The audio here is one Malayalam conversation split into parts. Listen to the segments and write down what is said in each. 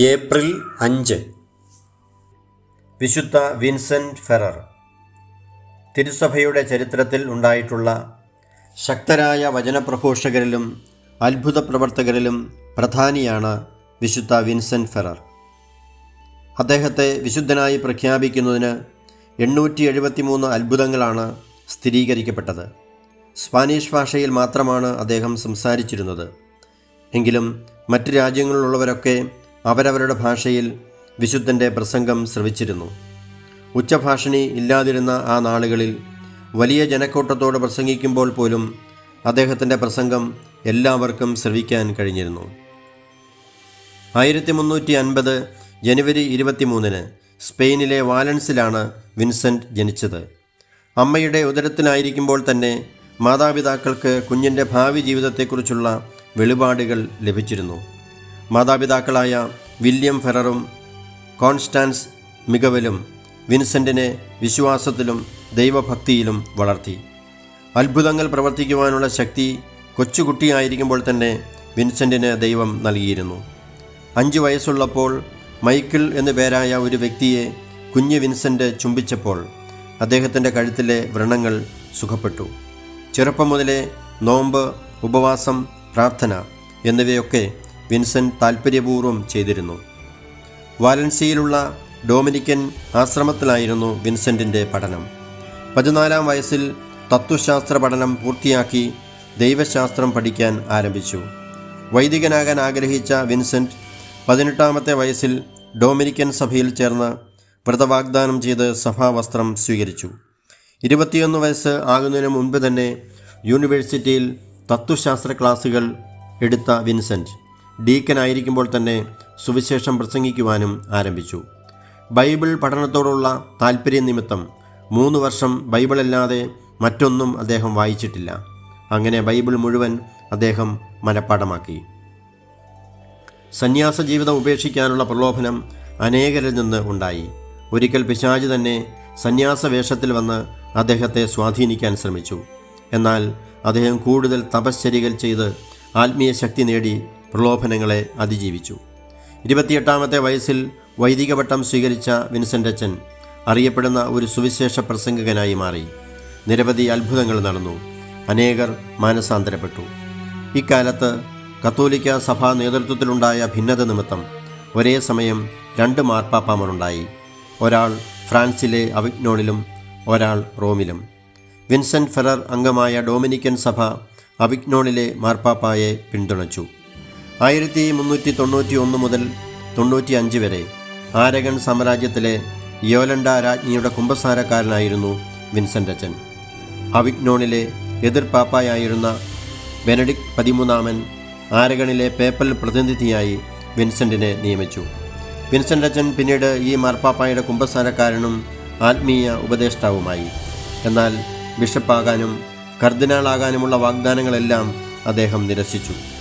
ഏപ്രിൽ അഞ്ച്. വിശുദ്ധ വിൻസെന്റ് ഫെറർ. തിരുസഭയുടെ ചരിത്രത്തിൽ ഉണ്ടായിട്ടുള്ള ശക്തരായ വചനപ്രഘോഷകരിലും അത്ഭുത പ്രവർത്തകരിലും പ്രധാനിയാണ് വിശുദ്ധ വിൻസെന്റ് ഫെറർ. അദ്ദേഹത്തെ വിശുദ്ധനായി പ്രഖ്യാപിക്കുന്നതിന് എണ്ണൂറ്റി എഴുപത്തിമൂന്ന് അത്ഭുതങ്ങളാണ് സ്ഥിരീകരിക്കപ്പെട്ടത്. സ്പാനിഷ് ഭാഷയിൽ മാത്രമാണ് അദ്ദേഹം സംസാരിച്ചിരുന്നത്. എങ്കിലും മറ്റ് രാജ്യങ്ങളിലുള്ളവരൊക്കെ അവരവരുടെ ഭാഷയിൽ വിശുദ്ധന്റെ പ്രസംഗം ശ്രവിച്ചിരുന്നു. ഉച്ചഭാഷണി ഇല്ലാതിരുന്ന ആ നാളുകളിൽ വലിയ ജനക്കൂട്ടത്തോട് പ്രസംഗിക്കുമ്പോൾ പോലും അദ്ദേഹത്തിന്റെ പ്രസംഗം എല്ലാവർക്കും ശ്രവിക്കാൻ കഴിഞ്ഞിരുന്നു. ആയിരത്തി മുന്നൂറ്റി അൻപത് ജനുവരി ഇരുപത്തിമൂന്നിന് സ്പെയിനിലെ വാലൻസിലാണ് വിൻസെന്റ് ജനിച്ചത്. അമ്മയുടെ ഉദരത്തിലായിരിക്കുമ്പോൾ തന്നെ മാതാപിതാക്കൾക്ക് കുഞ്ഞിന്റെ ഭാവി ജീവിതത്തെക്കുറിച്ചുള്ള വെളിപാടുകൾ ലഭിച്ചിരുന്നു. മാതാപിതാക്കളായ വില്യം ഫെററും കോൺസ്റ്റാൻസ് മികവലും വിൻസെന്റിനെ വിശ്വാസത്തിലും ദൈവഭക്തിയിലും വളർത്തി. അത്ഭുതങ്ങൾ പ്രവർത്തിക്കുവാനുള്ള ശക്തി കൊച്ചുകുട്ടിയായിരിക്കുമ്പോൾ തന്നെ വിൻസെന്റിന് ദൈവം നൽകിയിരുന്നു. അഞ്ച് വയസ്സുള്ളപ്പോൾ മൈക്കിൾ എന്നു പേരായ ഒരു വ്യക്തിയെ കുഞ്ഞ് വിൻസെന്റ് ചുംബിച്ചപ്പോൾ അദ്ദേഹത്തിന്റെ കഴുത്തിലെ വ്രണങ്ങൾ സുഖപ്പെട്ടു. ചെറുപ്പം മുതലേ നോമ്പ് ഉപവാസം പ്രാർത്ഥന എന്നിവയൊക്കെ വിൻസെന്റ് താൽപ്പര്യപൂർവം ചെയ്തിരുന്നു. വാലൻസിയയിലുള്ള ഡൊമിനിക്കൻ ആശ്രമത്തിലായിരുന്നു വിൻസെന്റിന്റെ പഠനം. പതിനാലാം വയസ്സിൽ തത്വശാസ്ത്ര പഠനം പൂർത്തിയാക്കി ദൈവശാസ്ത്രം പഠിക്കാൻ ആരംഭിച്ചു. വൈദികനാകാൻ ആഗ്രഹിച്ച വിൻസെന്റ് പതിനെട്ടാമത്തെ വയസ്സിൽ ഡൊമിനിക്കൻ സഭയിൽ ചേർന്ന് വ്രതവാഗ്ദാനം ചെയ്ത് സഭാവസ്ത്രം സ്വീകരിച്ചു. ഇരുപത്തിയൊന്ന് വയസ്സ് ആകുന്നതിന് മുൻപ് തന്നെ യൂണിവേഴ്സിറ്റിയിൽ തത്വശാസ്ത്ര ക്ലാസുകൾ എടുത്ത വിൻസെന്റ് ഡീക്കനായിരിക്കുമ്പോൾ തന്നെ സുവിശേഷം പ്രസംഗിക്കുവാനും ആരംഭിച്ചു. ബൈബിൾ പഠനത്തോടുള്ള താല്പര്യം നിമിത്തം മൂന്ന് വർഷം ബൈബിളല്ലാതെ മറ്റൊന്നും അദ്ദേഹം വായിച്ചിട്ടില്ല. അങ്ങനെ ബൈബിൾ മുഴുവൻ അദ്ദേഹം മനഃപ്പാഠമാക്കി. സന്യാസ ജീവിതം ഉപേക്ഷിക്കാനുള്ള പ്രലോഭനം അനേകരിൽ നിന്ന് ഉണ്ടായി. ഒരിക്കൽ പിശാജ് തന്നെ സന്യാസ വേഷത്തിൽ വന്ന് അദ്ദേഹത്തെ സ്വാധീനിക്കാൻ ശ്രമിച്ചു. എന്നാൽ അദ്ദേഹം കൂടുതൽ തപശ്ചര്യകൾ ചെയ്ത് ആത്മീയ ശക്തി നേടി പ്രലോഭനങ്ങളെ അതിജീവിച്ചു. ഇരുപത്തിയെട്ടാമത്തെ വയസ്സിൽ വൈദിക പട്ടം സ്വീകരിച്ച വിൻസെന്റ് അച്ഛൻ അറിയപ്പെടുന്ന ഒരു സുവിശേഷ പ്രസംഗകനായി മാറി. നിരവധി അത്ഭുതങ്ങൾ നടന്നു. അനേകർ മാനസാന്തരപ്പെട്ടു. ഇക്കാലത്ത് കത്തോലിക്ക സഭാ നേതൃത്വത്തിലുണ്ടായ ഭിന്നത നിമിത്തം ഒരേ സമയം രണ്ട് മാർപ്പാപ്പാമറുണ്ടായി ഒരാൾ ഫ്രാൻസിലെ അവിഗ്നോണിലും ഒരാൾ റോമിലും. വിൻസെന്റ് ഫെറർ അംഗമായ ഡൊമിനിക്കൻ സഭ അവിഗ്നോണിലെ മാർപ്പാപ്പായെ പിന്തുണച്ചു. ആയിരത്തി മുന്നൂറ്റി തൊണ്ണൂറ്റി ഒന്ന് മുതൽ തൊണ്ണൂറ്റി അഞ്ച് വരെ. ആരഗൺ സാമ്രാജ്യത്തിലെ യോലണ്ട രാജ്ഞിയുടെ കുംഭസാരക്കാരനായിരുന്നു വിൻസെന്റ് അച്ഛൻ. അവിഗ്നോണിലെ എതിർപ്പാപ്പായായിരുന്ന ബെനഡിക് പതിമൂന്നാമൻ ആരഗണിലെ പേപ്പൽ പ്രതിനിധിയായി വിൻസെന്റിനെ നിയമിച്ചു. വിൻസെന്റ് അച്ഛൻ പിന്നീട് ഈ മാർപ്പാപ്പായുടെ കുംഭസാരക്കാരനും ആത്മീയ ഉപദേഷ്ടാവുമായി. എന്നാൽ ബിഷപ്പാകാനും കർദിനാളാകാനുമുള്ള വാഗ്ദാനങ്ങളെല്ലാം അദ്ദേഹം നിരസിച്ചു.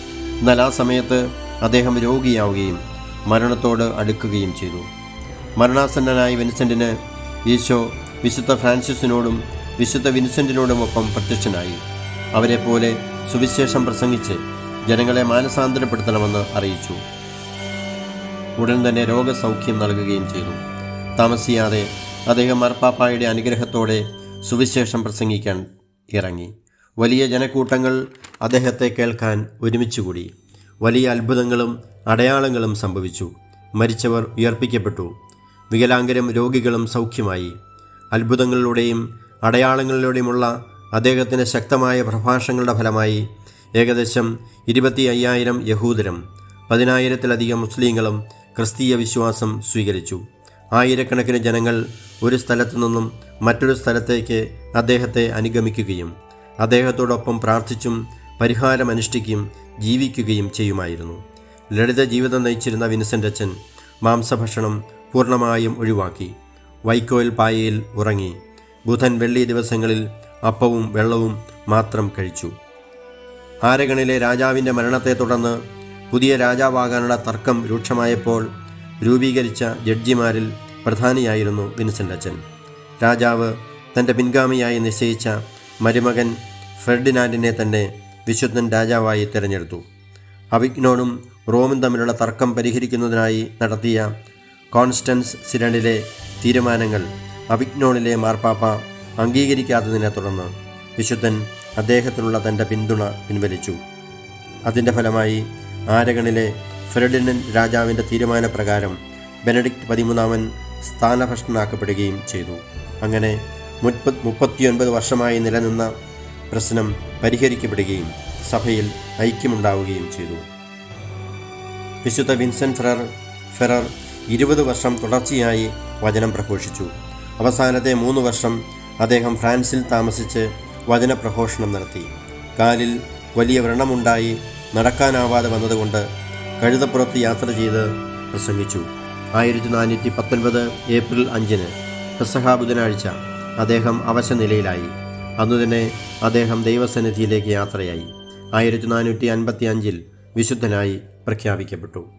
എന്നാൽ ആ സമയത്ത് അദ്ദേഹം രോഗിയാവുകയും മരണത്തോട് അടുക്കുകയും ചെയ്തു. മരണാസന്നനായ വിൻസെന്റിന് ഈശോ വിശുദ്ധ ഫ്രാൻസിസിനോടും വിശുദ്ധ വിൻസെന്റിനോടുമൊപ്പം പ്രത്യക്ഷനായി. അവരെ പോലെ സുവിശേഷം പ്രസംഗിച്ച് ജനങ്ങളെ മാനസാന്തരപ്പെടുത്തണമെന്ന് അറിയിച്ചു. ഉടൻ തന്നെ രോഗസൗഖ്യം നൽകുകയും ചെയ്തു. താമസിയാതെ അദ്ദേഹം മർപ്പാപ്പായുടെ അനുഗ്രഹത്തോടെ സുവിശേഷം പ്രസംഗിക്കാൻ ഇറങ്ങി. വലിയ ജനക്കൂട്ടങ്ങൾ അദ്ദേഹത്തെ കേൾക്കാൻ ഒരുമിച്ചുകൂടി. വലിയ അത്ഭുതങ്ങളും അടയാളങ്ങളും സംഭവിച്ചു. മരിച്ചവർ ഉയർപ്പിക്കപ്പെട്ടു. വികലാംഗരും രോഗികളും സൗഖ്യമായി. അത്ഭുതങ്ങളിലൂടെയും അടയാളങ്ങളിലൂടെയുമുള്ള അദ്ദേഹത്തിന്റെ ശക്തമായ പ്രഭാഷണങ്ങളുടെ ഫലമായി ഏകദേശം ഇരുപത്തി അയ്യായിരം യഹൂദരും പതിനായിരത്തിലധികം മുസ്ലിങ്ങളും ക്രിസ്തീയ വിശ്വാസം സ്വീകരിച്ചു. ആയിരക്കണക്കിന് ജനങ്ങൾ ഒരു സ്ഥലത്തു നിന്നും മറ്റൊരു സ്ഥലത്തേക്ക് അദ്ദേഹത്തെ അനുഗമിക്കുകയും അദ്ദേഹത്തോടൊപ്പം പ്രാർത്ഥിച്ചും പരിഹാരം അനുഷ്ഠിക്കുകയും ജീവിക്കുകയും ചെയ്യുമായിരുന്നു. ലളിത ജീവിതം നയിച്ചിരുന്ന വിൻസെന്റ് അച്ഛൻ മാംസഭക്ഷണം പൂർണമായും ഒഴിവാക്കി. വൈക്കോൽ പായയിൽ ഉറങ്ങി. ബുധൻ വെള്ളി ദിവസങ്ങളിൽ അപ്പവും വെള്ളവും മാത്രം കഴിച്ചു. ആരഗണിലെ രാജാവിന്റെ മരണത്തെ തുടർന്ന് പുതിയ രാജാവാകാനുള്ള തർക്കം രൂക്ഷമായപ്പോൾ രൂപീകരിച്ച ജഡ്ജിമാരിൽ പ്രധാനിയായിരുന്നു വിൻസെന്റ് അച്ഛൻ. രാജാവ് തന്റെ പിൻഗാമിയായി നിശ്ചയിച്ച മരുമകൻ ഫെർഡിനാൻഡിനെ തന്നെ വിശുദ്ധൻ രാജാവായി തിരഞ്ഞെടുത്തു. അവിഗ്നോണും റോമും തമ്മിലുള്ള തർക്കം പരിഹരിക്കുന്നതിനായി നടത്തിയ കോൺസ്റ്റൻസ് സിരണിലെ തീരുമാനങ്ങൾ അവിഗ്നോണിലെ മാർപ്പാപ്പ അംഗീകരിക്കാത്തതിനെ തുടർന്ന് വിശുദ്ധൻ അദ്ദേഹത്തിനുള്ള തന്റെ പിന്തുണ പിൻവലിച്ചു. അതിന്റെ ഫലമായി ആരകണിലെ ഫെർഡിനൻ രാജാവിന്റെ തീരുമാനപ്രകാരം ബെനഡിക്ട് പതിമൂന്നാമൻ സ്ഥാനഭ്രഷ്ടനാക്കപ്പെടുകയും ചെയ്തു. അങ്ങനെ മുപ്പത് മുപ്പത്തിയൊൻപത് വർഷമായി നിലനിന്ന പ്രശ്നം പരിഹരിക്കപ്പെടുകയും സഭയിൽ ഐക്യമുണ്ടാവുകയും ചെയ്തു. വിശുദ്ധ വിൻസെന്റ് ഫെറർ ഫെറർ ഇരുപത് വർഷം തുടർച്ചയായി വചനം പ്രഘോഷിച്ചു. അവസാനത്തെ മൂന്ന് വർഷം അദ്ദേഹം ഫ്രാൻസിൽ താമസിച്ച് വചനപ്രഘോഷണം നടത്തി. കാലിൽ വലിയ വ്രണമുണ്ടായി നടക്കാനാവാതെ വന്നതുകൊണ്ട് കഴുതപ്പുറത്ത് യാത്ര ചെയ്ത് പ്രസംഗിച്ചു. ആയിരത്തി നാനൂറ്റി പത്തൊൻപത് ഏപ്രിൽ അഞ്ചിന് പെസഹ ബുധനാഴ്ച അദ്ദേഹം അവശനിലയിലായി അന്നുതന്നെ അദ്ദേഹം ദൈവസന്നിധിയിലേക്ക് യാത്രയായി. ആയിരത്തി നാനൂറ്റി അൻപത്തി അഞ്ചിൽ വിശുദ്ധനായി പ്രഖ്യാപിക്കപ്പെട്ടു.